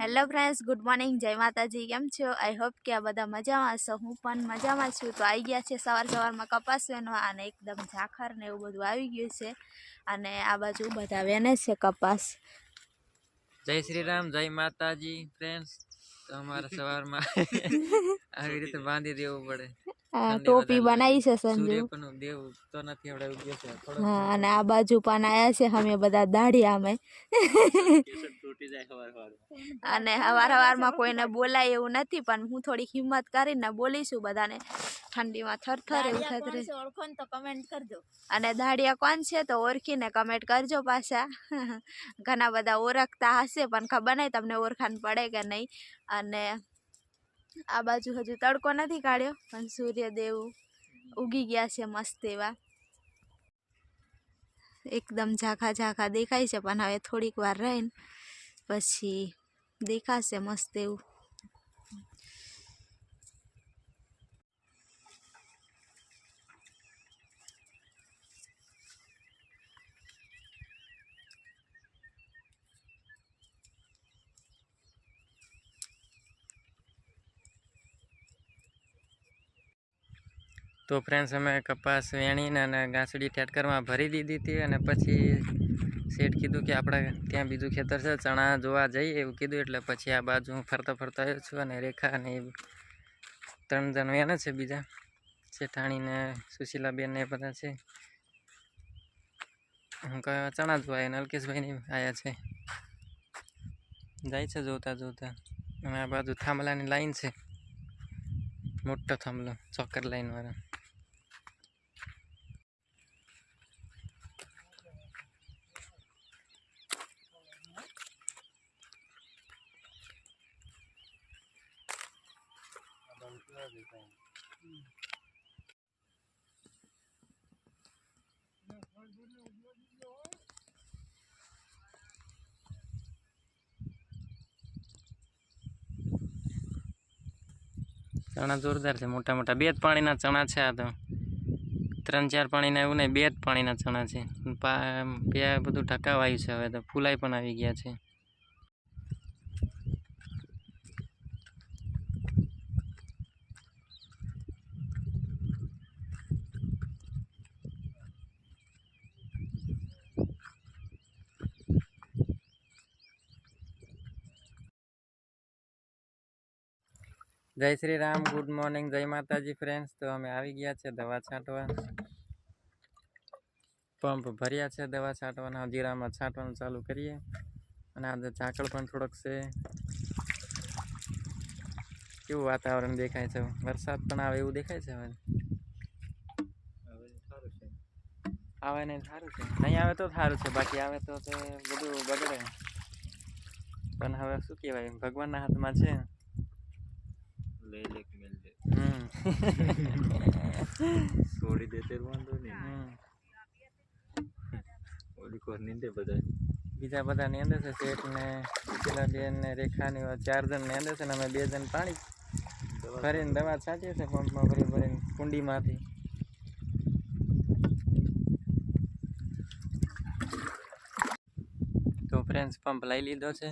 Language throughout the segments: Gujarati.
હેલો ફ્રેન્ડ્સ ગુડ મોર્નિંગ જય માતાજી કેમ છો? આઈ હોપ કે આ બધા મજામાં છો હું પણ મજામાં છું. તો આવી ગયા છે સવાર સવારમાં કપાસ વેનવા અને એકદમ ઝાખર ને એવું બધું આવી ગયું છે. અને આ બાજુ બધા વેને છે કપાસ. જય શ્રી રામ જય માતાજી ફ્રેન્ડ્સ. તો અમારે સવારમાં આવી રીતે બાંધી દેવું પડે. ટોપી બનાવી છે સંજુ. દેવ તો નથી છે. હા અને આ બાજુ પણ આયા છે અમે બધા દાઢી અમે. અને હવાર હવારમાં કોઈને બોલાય એવું નથી પણ હું થોડી હિંમત કરીને બોલીશું બધાને. ઠંડીમાં થરથર એવું થતું રહે. ઓળખો તો કમેન્ટ કરજો. અને દાઢિયા કોણ છે તો ઓળખીને કમેન્ટ કરજો પાછા. ઘણા બધા ઓળખતા હશે પણ ખબર નહીં તમને ઓળખાણ પડે કે નહીં. અને આ બાજુ હજુ તડકો નથી કાઢ્યો, પણ સૂર્યદેવ ઉગી ગયા છે મસ્ત એવા. એકદમ ઝાખા ઝાખા દેખાય છે, પણ હવે થોડીક વાર રહીને પછી દેખાશે મસ્ત એવું. તો ફ્રેન્ડ્સ અમે કપાસ વેણીને અને ગાંસડી ઠેટકરમાં ભરી દીધી હતી અને પછી શેઠ કીધું કે આપણે ત્યાં બીજું ખેતર છે, ચણા જોવા જઈએ એવું કીધું એટલે પછી આ બાજુ હું ફરતો ફરતો આવ્યો છું અને રેખા અને એ ત્રણ જણ વેને છે બીજા શેઠાણીને સુશીલાબેન એ બધા છે. હું કહે ચણા જોવા અને અલ્કેશભાઈની આવ્યા છે. જાય છે જોતા જોતા અને આ બાજુ થાંભલાની લાઈન છે. મોટો થાંભલો, ચોકર લાઈન ચણા જોરદાર છે, મોટા મોટા. બે જ પાણીના ચણા છે આ તો. ત્રણ, ચાર પાણીના એવું નહીં, બે જ પાણીના ચણા છે. બે બધું ઢકાવાયું છે હવે તો. ફૂલાઈ પણ આવી ગયા છે. જય શ્રી રામ, ગુડ મોર્નિંગ, જય માતાજી ફ્રેન્ડ્સ તો અમે આવી ગયા છે દવા છાંટવા. પંપ ભર્યા છે દવા છાંટવાના. જીરામાં છાંટવાનું ચાલુ કરીએ. અને આજે ઝાકળ પણ થોડોક છે. કેવું વાતાવરણ દેખાય છે? વરસાદ પણ આવે એવું દેખાય છે હવે? આવે નહીં, સારું છે. નહીં આવે તો સારું છે. બાકી આવે તો તે બધું બગડે. પણ હવે શું કહેવાય? ભગવાનના હાથમાં છે. ले ले के मिल दे હમ छोड़ी देते वांधो नहीं હમ ओली को नींदे बजाय બીજા બધા ની અંદર છે શેઠ ને પેલા બેન ને રેખા ને એવા ચાર જણ ની અંદર છે ને અમે બે જણ પાણી ભરીને દવા છાંટીએ છે પંપમાં ભરી ભરીને કુંડીમાંથી તો ફ્રેન્ડ્સ પંપ લઈ લીધો છે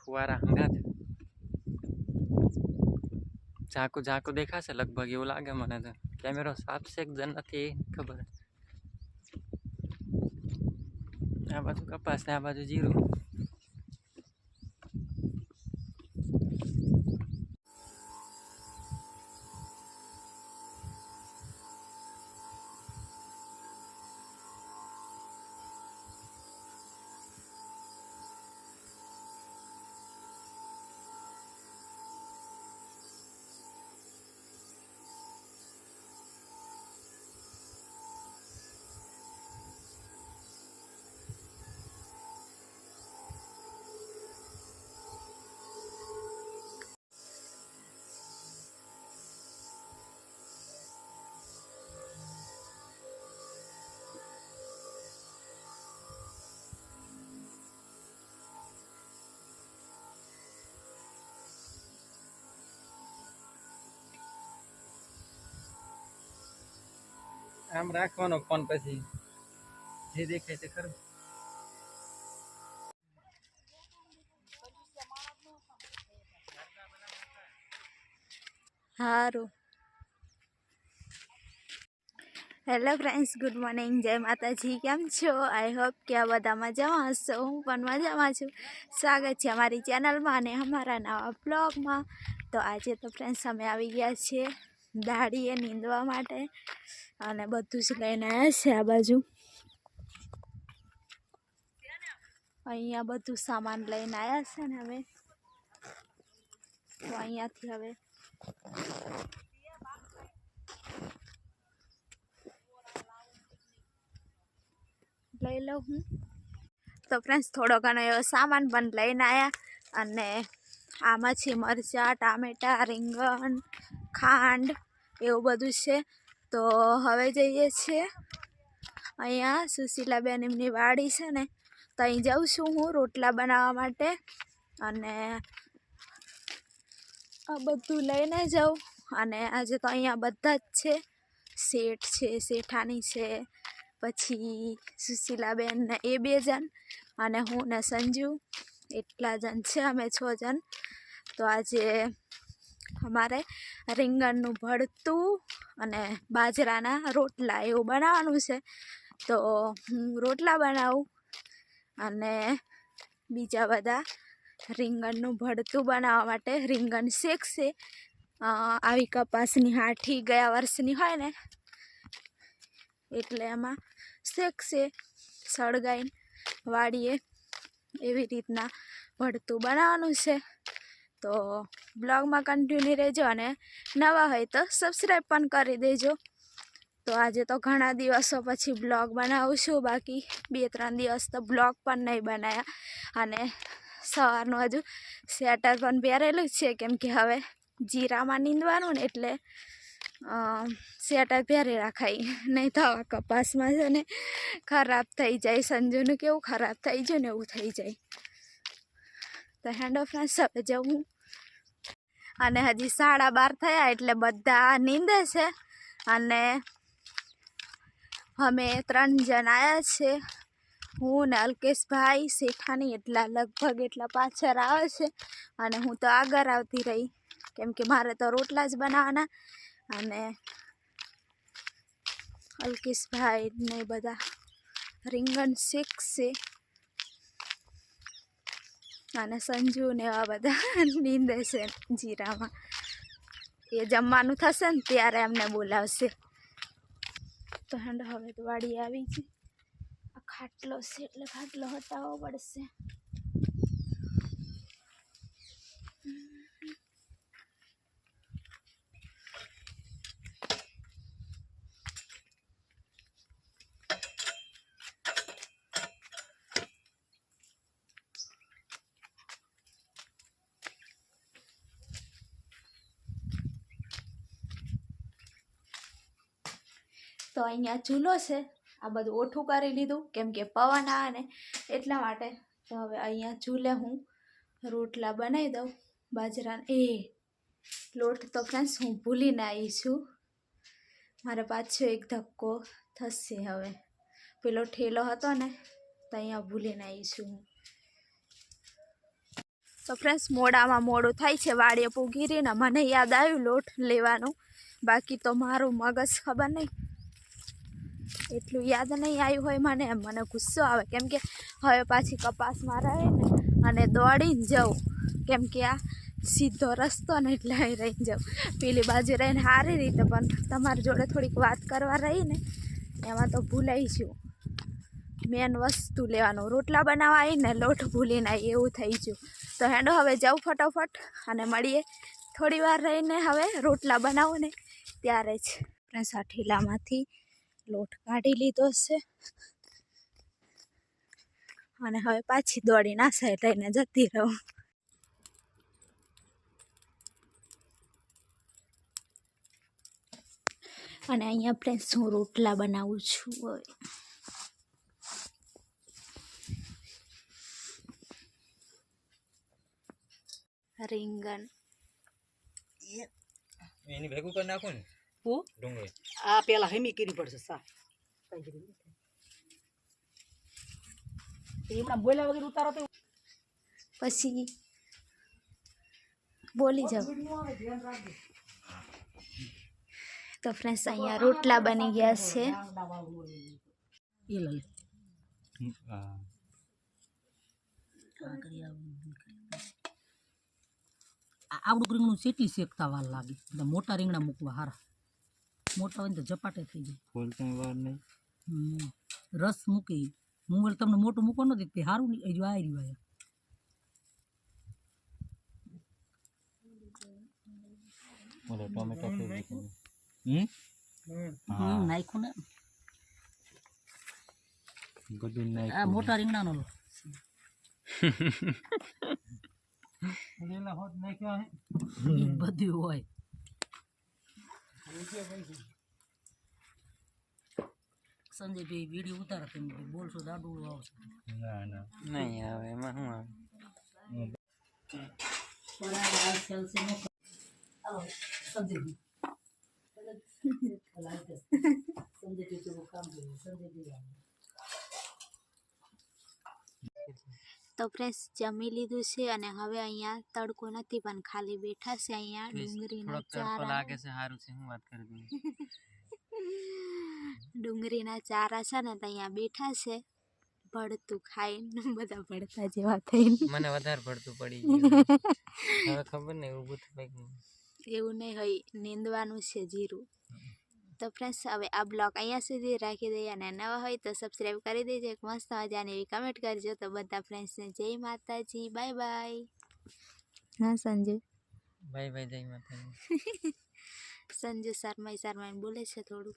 ફુવારા હંગા છે ઝાકું ઝાકું દેખાશે? લગભગ એવું લાગે મને તો. કેમેરો સાફ છે કે નથી ખબર. આ બાજુ કપાસ ને આ બાજુ જીરું. આમ રાખવાનો ફોન પછી. જે દેખાય તે ખરું. હેલો ફ્રેન્ડ્સ ગુડ મોર્નિંગ જય માતાજી. કેમ છો? આઈ હોપ કે આ બધા મજામાં હશો. હું પણ મજામાં છું. સ્વાગત છે અમારી ચેનલમાં અને અમારા નવા બ્લોગમાં તો આજે તો ફ્રેન્ડ્સ અમે આવી ગયા છીએ. દાડીએ નીંદવા માટે અને બધું જ લઈને આવ્યા છે આ બાજુ. અહીંયા બધું સામાન લઈને આવ્યા છે ને હવે. તો અહીંયાથી હવે લઈ લઉં હું. તો ફ્રેન્ડ્સ થોડો ઘણો એવો સામાન પણ લઈને આવ્યા અને આમાં છે મરચાં, ટામેટાં, રીંગણ, ખાંડ એવું બધું છે. તો હવે જઈએ છીએ અહીંયા સુશીલાબેન એમની વાડી છે ને, તો અહીં જાઉં છું હું રોટલા બનાવવા માટે. અને આ બધું લઈને જાઉં. અને આજે તો અહીંયા બધા જ છે. શેઠ છે શેઠાણી છે, પછી સુશીલાબેન ને એ બે જણ અને હું ને સંજુ. એટલા જણ છે, અમે છ જણ. તો આજે અમારે રીંગણનું ભળતું અને બાજરાના રોટલા એવું બનાવવાનું છે. તો હું રોટલા બનાવું અને બીજા બધા રીંગણનું ભળતું બનાવવા માટે રીંગણ શેકશે. આવી કપાસની હાઠી ગયા વર્ષની હોય ને, એટલે એમાં શેકશે, સળગાઈને વાળીએ એવી રીતના ભળતું બનાવવાનું છે. તો બ્લોગમાં કન્ટિન્યુ રહેજો અને નવા હોય તો સબસ્ક્રાઈબ પણ કરી દેજો. તો આજે તો ઘણા દિવસો પછી બ્લોગ બનાવું છું. બાકી બે ત્રણ દિવસ તો બ્લોગ પણ નહીં બનાવ્યા અને સવારનું હજુ સ્વેટર પણ પહેરેલું જ છે. કેમ કે હવે જીરામાં નીંદવાનું ને એટલે સ્વેટર પહેરી રાખાય નહીં તો આવા કપાસમાં છે ને ખરાબ થઈ જાય. સંજુનું કેવું ખરાબ થઈ જાય ને એવું થઈ જાય. તો હેન્ડ ઓફ હવે જવું. અને હજી સાડા બાર થયા એટલે બધા નીંદે છે. અને અમે ત્રણ જણ આવ્યા છે. હું ને અલ્કેશભાઈ શેઠાની એટલા લગભગ એટલા પાછળ આવે છે. અને હું તો આગળ આવતી રહી. કેમ કે મારે તો રોટલા જ બનાવવાના. અને અલ્કેશભાઈ ને બધા રીંગણ શેકશે. અને સંજુ ને એવા બધા નીંદે છે જીરામાં. એ જમવાનું થશે ને ત્યારે એમને બોલાવશે. તો હેન્ડ હવે વાડી આવી છે આ ખાટલો છે એટલે ખાટલો હટાવવો પડશે. તો અહીંયા ચૂલો છે. આ બધું ઓઠું કરી લીધું, કેમ કે પવન આવે ને એટલા માટે. તો હવે અહીંયા ચૂલે હું રોટલા બનાવી દઉં બાજરા એ લોટ તો ફ્રેન્ડ્સ હું ભૂલીને આવી છું. મારે પાછો એક ધક્કો થશે હવે. પેલો ઠેલો હતો ને, તો અહીંયા ભૂલીને આવી છું હું. તો ફ્રેન્ડ્સ મોડામાં મોડું થાય છે, વાડીએ પૂગીરીને મને યાદ આવ્યું લોટ લેવાનું. બાકી તો મારું મગજ ખબર નહીં. એટલું યાદ નહીં આવ્યું હોય મને મને ગુસ્સો આવે. કેમ કે હવે પાછી કપાસમાં રહે ને, અને દોડીને જાઉં. કેમ કે આ સીધો રસ્તો ને એટલે અહીં રહીને જાઉં. પેલી બાજુ રહીને સારી રીતે, પણ તમારી જોડે થોડીક વાત કરવા રહી ને, એમાં તો ભૂલાઈ છું. મેન વસ્તુ લેવાનું. રોટલા બનાવવા આવીને લોટ ભૂલીને આવી એવું થઈ ગયું. તો હેડો હવે જાઉં ફટાફટ, અને મળીએ થોડી વાર રહીને હવે રોટલા બનાવો ને, ત્યારે જ. આપણે સાઠીલામાંથી લોટ કાઢી લીધો છે. અને હવે પાછી દોડી ના સાઈડ લઈને જતી રહું. અને અહીંયા ફ્રેન્ડ્સ હું રોટલા બનાવું છું હવે. રીંગણ. એની ભેગું કરી નાખું ને? હું ડુંગળી આ પેલા હમી કરવી પડશે સા એમના બોલ્યા વગર ઉતારો તો પછી બોલી જાઉં તો ફ્રેન્ડ્સ અહીંયા રોટલા બની ગયા છે એ લે હા આ આવડું રીંગણું ચેટલી શેકતા વાર લાગે મોટા રીંગણા મૂકવા હારા મોટા હોય ને તો ઝપાટે થઈ જાય. ફૂલ કઈ વાર નહીં. રસ મૂકી. મુંગળ તમને મોટું મૂકો નથી તે સારું નહીં. હજુ આવી રહ્યું ટોમેટો હમ. હમ? નાખ્યું ને. આ મોટા રીંગણાનો લો. બધું હોય. સંજયભાઈ વીડિયો ઉતારો તમે બોલશો દાડું આવશે. ના ના. નહીં આવે એમાં શું આવે? તો ફ્રેન્ડ્સ જમી લીધું છે અને હવે અહીંયા તડકો નથી પણ ખાલી બેઠા છે અહીંયા ડુંગળીના ચારા. લાગે છે સારું છે હું વાત કરી દઉં. ડુંગળીના ચારા છે ને તો અહીંયા બેઠા છે ભળતું ખાઈને બધા ભળતા જેવા થઈને. મને વધારે પડતું પડી ગયું. હવે ખબર નહીં ઊભું થાય. એવું નહીં હોય નીંદવાનું છે જીરું. તો ફ્રેન્ડ્સ હવે આ બ્લોગ અહીંયા સુધી રાખી દઈએ અને નવા હોય તો સબસ્ક્રાઈબ કરી દેજો. એક મસ્ત મજાની એવી કમેન્ટ કરજો. તો બધા ફ્રેન્ડ્સને જય માતાજી. બાય બાય હા સંજુ. બાય બાય જય માતાજી. સંજુ શર્માઈ શર્માઈને બોલે છે થોડું